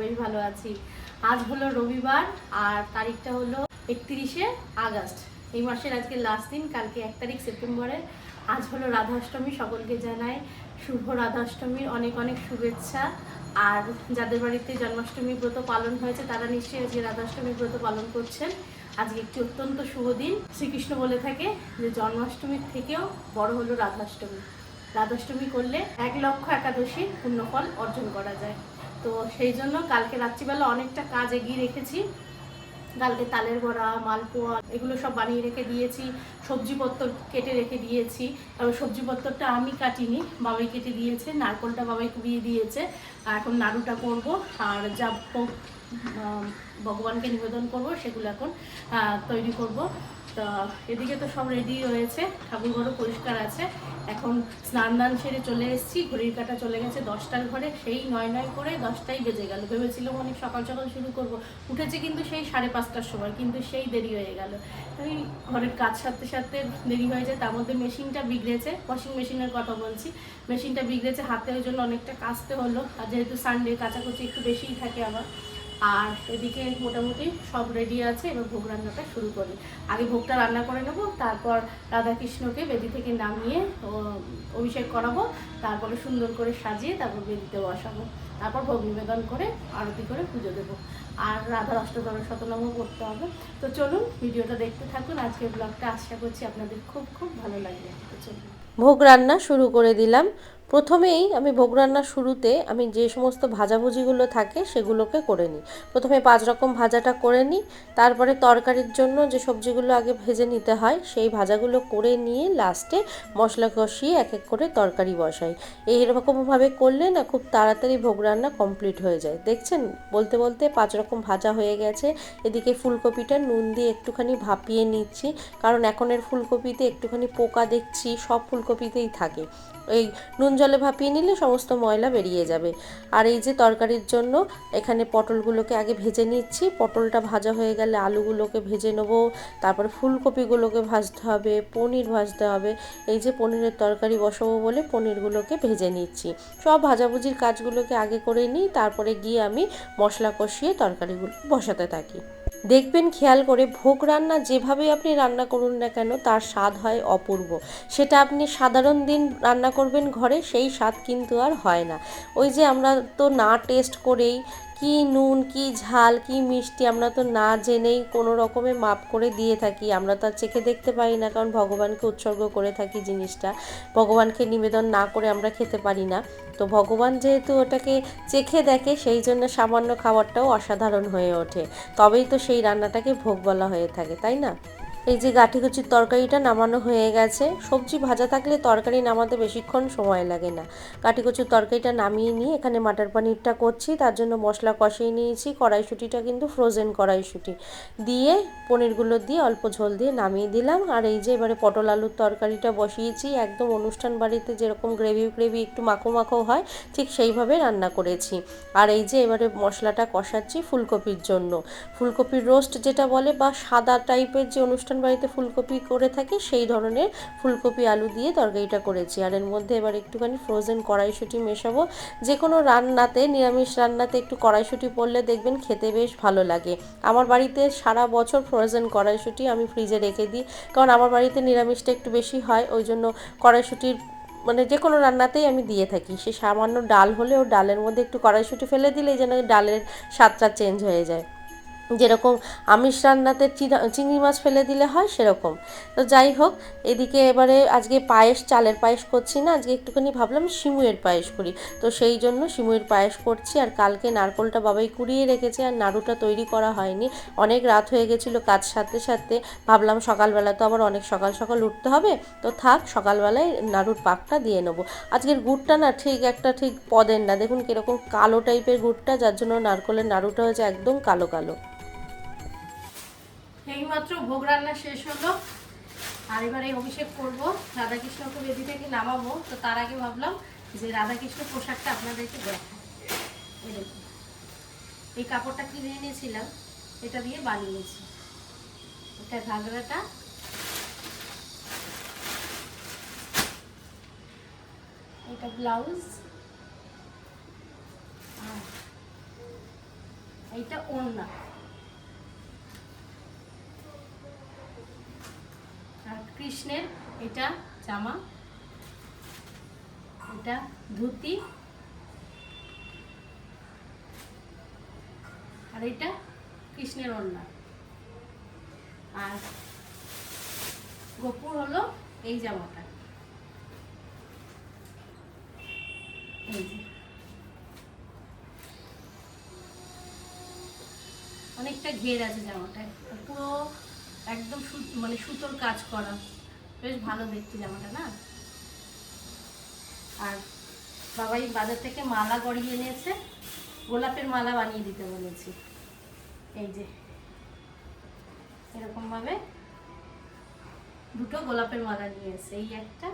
বেশ ভালো আছি। আজ হলো রবিবার আর তারিখটা হলো একত্রিশে আগস্ট। এই মাসের আজকে লাস্ট দিন, কালকে এক তারিখ সেপ্টেম্বরের আজ হলো রাধাষ্টমী, সকলকে জানাই শুভ রাধাষ্টমীর অনেক অনেক শুভেচ্ছা। আর যাদের বাড়িতে জন্মাষ্টমী ব্রত পালন হয়েছে, তারা নিশ্চয়ই আজকে রাধাষ্টমী ব্রত পালন করছেন। আজকে একটি অত্যন্ত শুভ দিন। শ্রীকৃষ্ণ বলে থাকে যে, জন্মাষ্টমীর থেকেও বড় হলো রাধাষ্টমী। রাধাষ্টমী করলে এক লক্ষ একাদশী পুণ্যফল অর্জন করা যায়। তো সেই জন্য কালকে রাত্রিবেলা অনেকটা কাজ এগিয়ে রেখেছি। কালকে তালের বড়া মালপোয়া এগুলো সব বানিয়ে রেখে দিয়েছি। সবজিপত্র কেটে রেখে দিয়েছি। তবে সবজিপত্রটা আমি কাটিনি বাবাই কেটে দিয়েছে, নারকলটা বাবাই কুবিয়ে দিয়েছে। আর এখন নাড়ুটা করব, আর যা ভগবানকে নিবেদন করব, সেগুলো এখন তৈরি করব। তা এদিকে তো সব রেডি রয়েছে ঠাকুরঘরও পরিষ্কার আছে। এখন স্নান দান সেরে চলে এসেছি, ঘড়ির কাটা চলে গেছে দশটার ঘরে, সেই নয় নয় করে দশটাই বেজে গেল। ভেবেছিলাম অনেক সকাল সকাল শুরু করব। উঠেছে কিন্তু সেই সাড়ে পাঁচটার সময়, কিন্তু সেই দেরি হয়ে গেল। ওই ঘরের কাজ সারতে সারতে দেরি হয়ে যায়, তার মধ্যে মেশিনটা বিগড়েছে ওয়াশিং মেশিনের কথা বলছি। মেশিনটা বিগড়েছে, হাতে ওই জন্য অনেকটা কাচতে হলো। আর যেহেতু সানডে কাচাকুচি একটু বেশিই থাকে আমার। আর এদিকে মোটামুটি সব রেডি আছে, এবার ভোগ রান্নাটা শুরু করি। আগে ভোগটা রান্না করে নেব, তারপর রাধাকৃষ্ণকে বেদি থেকে নামিয়ে অভিষেক করাবো, তারপরে সুন্দর করে সাজিয়ে তারপর বেদিতে বসাবো। তারপর ভোগ নিবেদন করে আরতি করে পুজো দেবো। আর রাধার অষ্টদল শতনামও করতে হবে। তো চলুন ভিডিওটা দেখতে থাকুন। আজকের ব্লগটা আশা করছি আপনাদের খুব খুব ভালো লাগবে। চলুন। ভোগ রান্না শুরু করে দিলাম। প্রথমেই আমি ভোগ রান্নার শুরুতে আমি যে সমস্ত ভাজাভুজিগুলো থাকে সেগুলোকে করে নিই। প্রথমে পাঁচ রকম ভাজাটা করে নিই, তারপরে তরকারির জন্য যে সবজিগুলো আগে ভেজে নিতে হয় সেই ভাজাগুলো করে নিয়ে লাস্টে মশলা কষিয়ে এক এক করে তরকারি বসাই। এইরকমভাবে করলে না খুব তাড়াতাড়ি ভোগ রান্না কমপ্লিট হয়ে যায়। দেখছেন? বলতে বলতে পাঁচ রকম ভাজা হয়ে গেছে। এদিকে ফুলকপিটা নুন দিয়ে একটুখানি ভাপিয়ে নিচ্ছি, কারণ এখনের ফুলকপিতে একটুখানি পোকা দেখছি, সব ফুলকপিতেই থাকে। এই নুন জলে ভাপিয়ে নিলে সমস্ত ময়লা বেরিয়ে যাবে। আর এই যে তরকারির জন্য এখানে পটলগুলোকে আগে ভেজে নিচ্ছি। পটলটা ভাজা হয়ে গেলে আলুগুলোকে ভেজে নেব। তারপর ফুলকপিগুলোকে ভাজতে হবে, পনির ভাজতে হবে। এই যে পনিরের তরকারি বসাবো বলে পনিরগুলোকে ভেজে নিচ্ছি। সব ভাজাভুজির কাজগুলোকে আগে করে নিই। তারপরে গিয়ে আমি মশলা কষিয়ে তরকারিগুলো বসাতে থাকি। দেখবেন, খেয়াল করে ভোগ রান্না যেভাবে আপনি রান্না করুন না কেন, তার স্বাদ হয় অপূর্ব। সেটা আপনি সাধারণ দিন রান্না করবেন ঘরে, সেই স্বাদ কিন্তু আর হয় না। ওই যে আমরা তো না টেস্ট করেই কি নুন, কি ঝাল, কি মিষ্টি আমরা তো না জেনেই কোনো রকমে মাপ করে দিয়ে থাকি। আমরা তো আর চেখে দেখতে পারি না, কারণ ভগবানকে উৎসর্গ করে থাকি জিনিসটা। ভগবানকে নিবেদন না করে আমরা খেতে পারি না। তো ভগবান যেহেতু ওটাকে চেখে দেখে, সেই জন্য সামান্য খাবারটাও অসাধারণ হয়ে ওঠে। তবেই তো সেই রান্নাটাকে ভোগ বলা হয়ে থাকে, তাই না? এই যে গাঠিকুচির তরকারিটা নামানো হয়ে গেছে, সবজি ভাজা থাকলে তরকারি নামাতে বেশিক্ষণ সময় লাগে না। গাঠিকুচির তরকারিটা নামিয়ে নিয়ে এখানে মাটার পানিরটা করছি, তার জন্য মশলা কষিয়ে নিয়েছি, কড়াইশুঁটিটা কিন্তু ফ্রোজেন কড়াইশুঁটি। দিয়ে পনিরগুলো দিয়ে অল্প ঝোল দিয়ে নামিয়ে দিলাম। আর এই যে এবারে পটল আলুর তরকারিটা বসিয়েছি, একদম অনুষ্ঠান বাড়িতে যেরকম গ্রেভি গ্রেভি একটু মাখো মাখো হয়, ঠিক সেইভাবে রান্না করেছি। আর এই যে এবারে মশলাটা কষাচ্ছি ফুলকপির জন্য। ফুলকপির রোস্ট যেটা বলে বা সাদা টাইপের যে অনুষ্ঠান বাড়িতে ফুলকপি করে থাকি, সেই ধরনের ফুলকপি, আলু দিয়ে তরকারিটা করেছি। আর এর মধ্যে এবার একটুখানি ফ্রোজেন কড়াইশুঁটি মেশাবো। যে কোনো রান্নাতে, নিরামিষ রান্নাতে একটু কড়াইশুঁটি পড়লে দেখবেন খেতে বেশ ভালো লাগে। আমার বাড়িতে সারা বছর ফ্রোজেন কড়াইশুঁটি আমি ফ্রিজে রেখে দিই। কারণ আমার বাড়িতে নিরামিষটা একটু বেশি হয়, ওই জন্য কড়াইশুঁটির মানে যে কোনো রান্নাতেই আমি দিয়ে থাকি। সে সামান্য ডাল হলেও ডালের মধ্যে একটু কড়াইশুঁটি ফেলে দিলেই যেন ডালের স্বাদটা চেঞ্জ হয়ে যায়। যেরকম আমিষ রান্নাতে চিংড়ি মাছ ফেলে দিলে হয় সেরকম। তো যাই হোক, এদিকে এবারে আজকে পায়েস, চালের পায়েস করছি না, আজকে একটুখানি ভাবলাম শিমুয়ের পায়েস করি। তো সেই জন্য শিমুয়ের পায়েস করছি আর কালকে নারকলটা বাবাই কুড়িয়ে রেখেছে আর নাড়ুটা তৈরি করা হয়নি। অনেক রাত হয়ে গেছিল কাজ সাথে সাথে ভাবলাম সকালবেলা তো আবার অনেক সকাল সকাল উঠতে হবে। তো থাক, সকালবেলায় নাড়ুর পাকটা দিয়ে নেব। আজকের গুড়টা না ঠিক একটা ঠিক পদের না। দেখুন কীরকম কালো টাইপের গুড়টা, যার জন্য নারকলের নাড়ুটা হয়েছে একদম কালো কালো। এইমাত্র ভোগ রান্না শেষ হলো। আর এবারে অভিষেক করব। রাধাকৃষ্ণকে বেদি থেকে নামাবো। তো তার আগে ভাবলাম যে রাধাকৃষ্ণ পোশাকটা আপনাদেরকে দেখাই। এই কাপড়টা কিনে এনেছিলাম এটা দিয়ে বানিয়েছি। এটা ঘাগরাটা। এটা ব্লাউজ। এইটা ওড়না। আর কৃষ্ণের এটা জামা, এটা ধুতি, আর এটা কৃষ্ণের ওড়না। আর গোপুর হলো এই জামাটা। অনেকটা ঘের আছে জামাটায়। পুরো একদম মানে সুতোর কাজ করা। বেশ ভালো দেখতে জামাটা, না? আর বাবাই বাজার থেকে মালা গড়িয়ে এনেছে, গোলাপের মালা বানিয়ে দিতে বলেছি। এই যে এরকম ভাবে দুটো গোলাপের মালা নিয়ে এসে এই একটা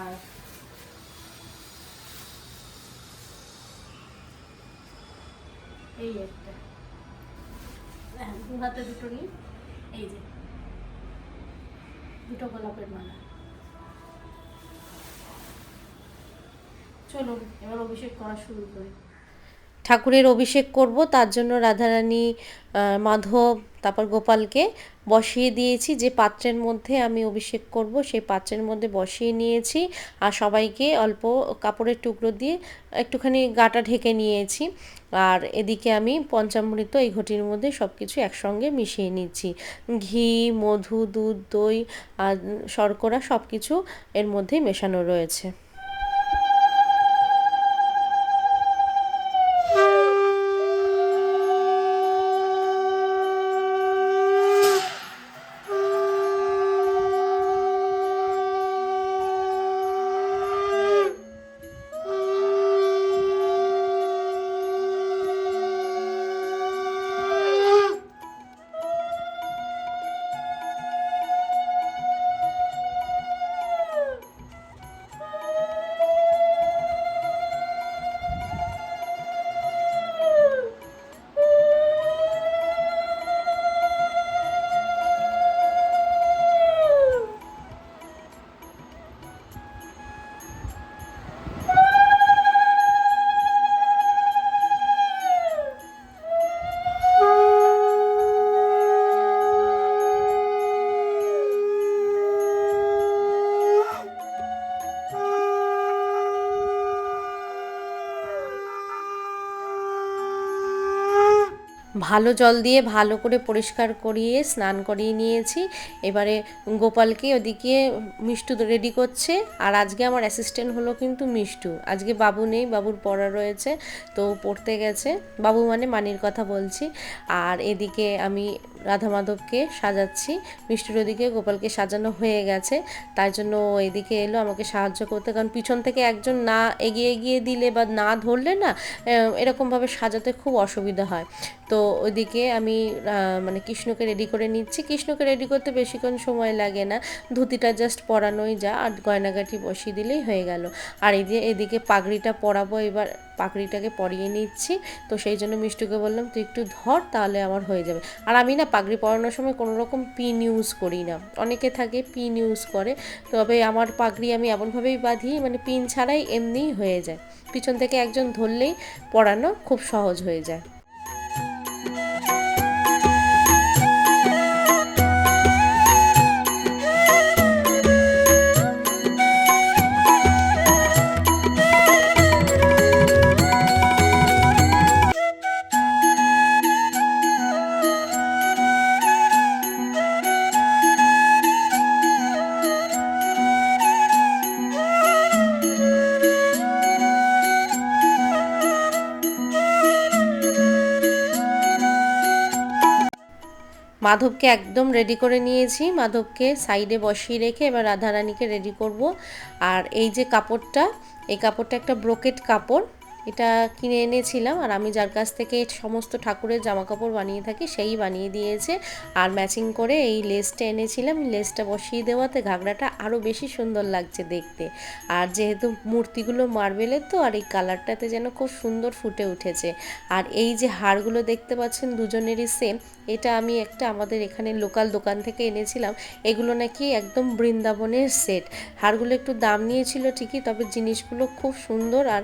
আর এই একটা। দু হাতে দুটো নিই এই যে, দুটো গোলাপের মালা। চলুন, এবার অভিষেক করা শুরু করি। ঠাকুরের অভিষেক করব, তার জন্য রাধারানী মাধব তারপর গোপালকে বসিয়ে দিয়েছি, যে পাত্রের মধ্যে আমি অভিষেক করব, সেই পাত্রের মধ্যে বসিয়ে নিয়েছি আর সবাইকে অল্প কাপড়ের টুকরো দিয়ে একটুখানি গাটা ঢেকে নিয়েছি। আর এদিকে আমি পঞ্চামৃত এই ঘটির মধ্যে সব কিছু একসঙ্গে মিশিয়ে নিচ্ছি। ঘি, মধু, দুধ, দই আর শর্করা সব কিছু এর মধ্যে মেশানো রয়েছে। ভালো জল দিয়ে ভালো করে পরিষ্কার করিয়ে, স্নান করিয়ে নিয়েছি। এবারে গোপালকে ওদিকে মিষ্টু রেডি করছে। আর আজকে আমার অ্যাসিস্ট্যান্ট হলো কিন্তু মিষ্টু। আজকে বাবু নেই, বাবুর পড়া রয়েছে, তো পড়তে গেছে। বাবু মানে মানির কথা বলছি। আর এদিকে আমি রাধা মাধবকে সাজাচ্ছি। মিষ্টির ওদিকে গোপালকে সাজানো হয়ে গেছে। তাই জন্য এদিকে এলো, আমাকে সাহায্য করতে। কারণ পিছন থেকে একজন না এগিয়ে এগিয়ে দিলে বা না ধরলে না এরকমভাবে সাজাতে খুব অসুবিধা হয়। তো ওইদিকে আমি মানে কৃষ্ণকে রেডি করে নিচ্ছি। কৃষ্ণকে রেডি করতে বেশিক্ষণ সময় লাগে না। ধুতিটা জাস্ট পরানোই যা, আর গয়নাগাঠি বসিয়ে দিলেই হয়ে গেল। আর এই যে এদিকে পাগড়িটা পরাবো এবার পাগড়িটাকে পরিয়ে নিচ্ছি। তো সেই জন্য মিষ্টুকে বললাম, তুই একটু ধর তাহলে আমার হয়ে যাবে। আর আমি না পাগড়ি পরানোর সময় কোনো রকম পিন ইউজ করি না। অনেকে থাকে পিন ইউজ করে, তবে আমার পাগড়ি আমি এমনভাবেই বাঁধি মানে পিন ছাড়াই এমনিই হয়ে যায়। পিছন থেকে একজন ধরলেই পরানো খুব সহজ হয়ে যায়। মাধবকে একদম রেডি করে নিয়েছি। মাধবকে সাইডে বসিয়ে রেখে এবার রাধারানীকে রেডি করব। আর এই যে কাপড়টা, এই কাপড়টা একটা ব্রোকেট কাপড়। এটা কিনে এনেছিলাম আর আমি যার কাছ থেকে সমস্ত ঠাকুরের জামা কাপড় বানিয়ে থাকি সেই বানিয়ে দিয়েছে আর ম্যাচিং করে এই লেসটা এনেছিলাম। লেসটা বসিয়ে দেওয়াতে ঘাগরাটা আরও বেশি সুন্দর লাগছে দেখতে। আর যেহেতু মূর্তিগুলো মার্বেলের তো, আর এই কালারটাতে যেন খুব সুন্দর ফুটে উঠেছে। আর এই যে হারগুলো দেখতে পাচ্ছেন দুজনেরই সেম এটা আমি একটা আমাদের এখানে লোকাল দোকান থেকে এনেছিলাম। এগুলো নাকি একদম বৃন্দাবনের সেট হারগুলো একটু দাম নিয়েছিল ঠিকই, তবে জিনিসগুলো খুব সুন্দর আর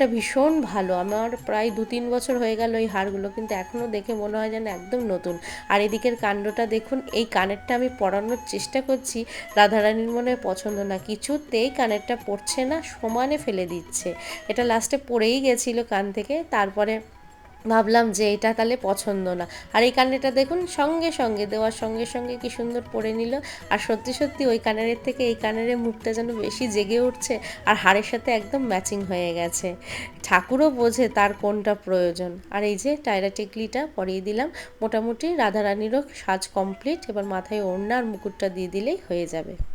মেটেরিয়ালটা ভীষণ ভালো। আমার প্রায় দু তিন বছর হয়ে গেল এই হারগুলো কিন্তু এখনও দেখে মনে হয় যেন একদম নতুন। আর এদিকের কাণ্ডটা দেখুন, এই কানেরটা আমি পরানোর চেষ্টা করছি। রাধারানীর মনে পছন্দ না। কিছুতেই কানেরটা পড়ছে না, সমানে ফেলে দিচ্ছে। এটা লাস্টে পড়েই গেছিল কান থেকে, তারপরে ভাবলাম যে এটা তাহলে পছন্দ না। আর এই কানেরটা দেখুন, সঙ্গে সঙ্গে, দেওয়ার সঙ্গে সঙ্গে কি সুন্দর পরে নিল। আর সত্যি সত্যি ওই কানের থেকে এই কানের মুখটা যেন বেশি জেগে উঠছে আর হাড়ের সাথে একদম ম্যাচিং হয়ে গেছে। ঠাকুরও বোঝে তার কোনটা প্রয়োজন। আর এই যে টায়রা টিকলিটা পরিয়ে দিলাম। মোটামুটি রাধারানীরও সাজ কমপ্লিট। এবার মাথায় ওড়না আর মুকুটটা দিয়ে দিলেই হয়ে যাবে।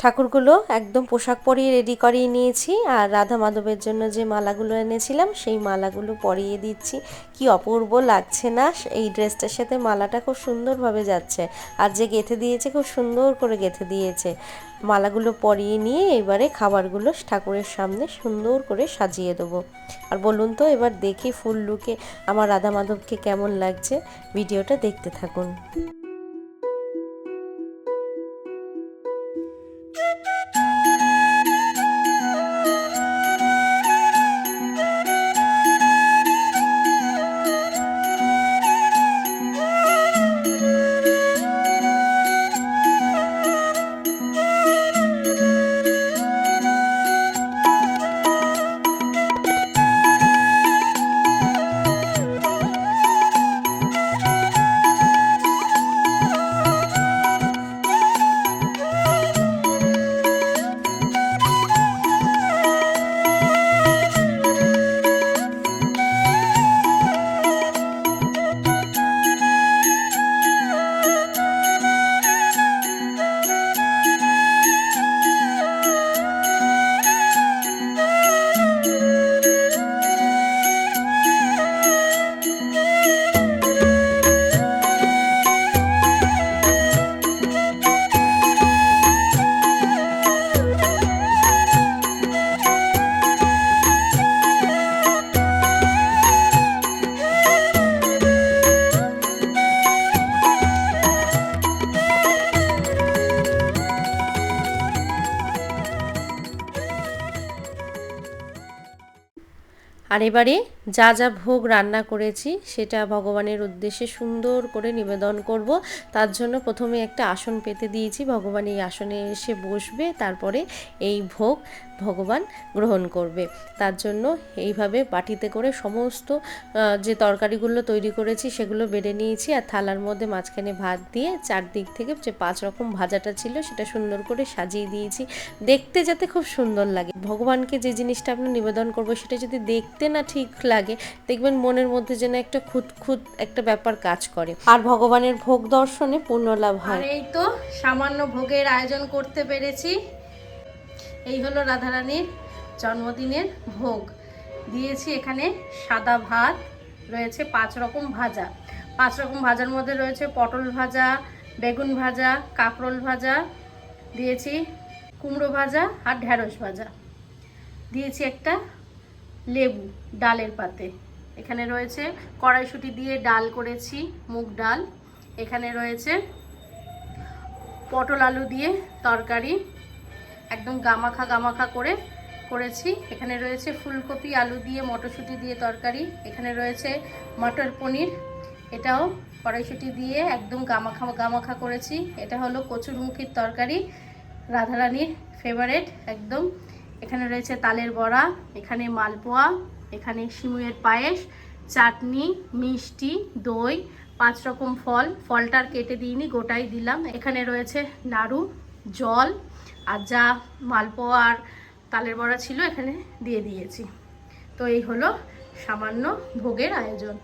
ঠাকুরগুলো একদম পোশাক পরিয়ে রেডি করিয়ে নিয়েছি আর রাধা মাধবের জন্য যে মালাগুলো এনেছিলাম, সেই মালাগুলো পরিয়ে দিচ্ছি। কি অপূর্ব লাগছে না, এই ড্রেসটার সাথে মালাটা খুব সুন্দরভাবে যাচ্ছে আর যে গেঁথে দিয়েছে খুব সুন্দর করে গেঁথে দিয়েছে। মালাগুলো পরিয়ে নিয়ে এবারে খাবারগুলো ঠাকুরের সামনে সুন্দর করে সাজিয়ে দেবো। আর বলুন তো, এবার দেখি ফুল লুকে আমার রাধা মাধবকে কেমন লাগছে, ভিডিওটা দেখতে থাকুন। আর এবারে যা যা ভোগ রান্না করেছি সেটা ভগবানের উদ্দেশ্যে সুন্দর করে নিবেদন করব। তার জন্য প্রথমে একটা আসন পেতে দিয়েছি। ভগবান এই আসনে এসে বসবে, তারপরে এই ভোগ। ভগবান গ্রহণ করবে। তার জন্য এইভাবে বাটিতে করে সমস্ত যে তরকারিগুলো তৈরি করেছি সেগুলো বেড়ে নিয়েছি আর থালার মধ্যে মাঝখানে ভাত দিয়ে চারদিক থেকে যে পাঁচ রকম ভাজাটা ছিল সেটা সুন্দর করে সাজিয়ে দিয়েছি। দেখতে যাতে খুব সুন্দর লাগে। ভগবানকে যে জিনিসটা আমরা নিবেদন করব সেটা যদি দেখতে না ঠিক লাগে, দেখবেন মনের মধ্যে যেন একটা খুঁত খুঁত একটা ব্যাপার কাজ করে। আর ভগবানের ভোগ দর্শনে পূর্ণ লাভ হয় এই তো সামান্য ভোগের আয়োজন করতে পেরেছি। এই হলো রাধারানীর জন্মদিনের ভোগ। দিয়েছি এখানে সাদা ভাত, রয়েছে পাঁচ রকম ভাজা। পাঁচ রকম ভাজার মধ্যে রয়েছে পটল ভাজা, বেগুন ভাজা, কাঁকরোল ভাজা, দিয়েছি কুমড়ো ভাজা আর ঢ্যাঁড়স ভাজা। দিয়েছি একটা লেবু ডালের পাতে। এখানে রয়েছে কড়াইশুঁটি দিয়ে ডাল করেছি, মুগ ডাল। এখানে রয়েছে পটল আলু দিয়ে তরকারি। একদম গামাখা গামাখা করে করেছি। এখানে রয়েছে ফুলকপি, আলু দিয়ে, মটরশুঁটি দিয়ে তরকারি। এখানে রয়েছে মটর পনির। এটাও কড়াইশুঁটি দিয়ে একদম গামাখা গামাখা করেছি। এটা হলো কচুরমুখির তরকারি, রাধারানীর ফেভারেট একদম। এখানে রয়েছে তালের বড়া, এখানে মালপোয়া, এখানে সিমুয়ের পায়েস, চাটনি, মিষ্টি, দই, পাঁচ রকম ফল। ফলটার কেটে দিইনি, গোটাই দিলাম। এখানে রয়েছে নাড়ু, জল আর যা মালপোয়া আর তালের বড়া ছিল এখানে দিয়ে দিয়েছি। তো এই হলো সামান্য ভোগের আয়োজন।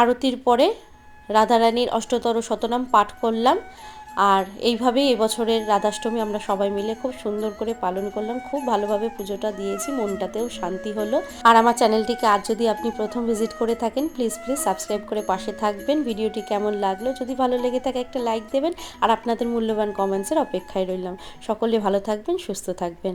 আরতির পরে রাধারানীর অষ্টতর শতনাম পাঠ করলাম। আর এইভাবেই এবছরের রাধাষ্টমী আমরা সবাই মিলে খুব সুন্দর করে পালন করলাম। খুব ভালোভাবে পুজোটা দিয়েছি, মনটাতেও শান্তি হলো। আর আমার চ্যানেলটিকে আজ যদি আপনি প্রথম ভিজিট করে থাকেন প্লিজ প্লিজ সাবস্ক্রাইব করে পাশে থাকবেন। ভিডিওটি কেমন লাগল, যদি ভালো লেগে থাকে একটা লাইক দেবেন। আর আপনাদের মূল্যবান কমেন্টসের অপেক্ষায় রইলাম। সকলে ভালো থাকবেন, সুস্থ থাকবেন।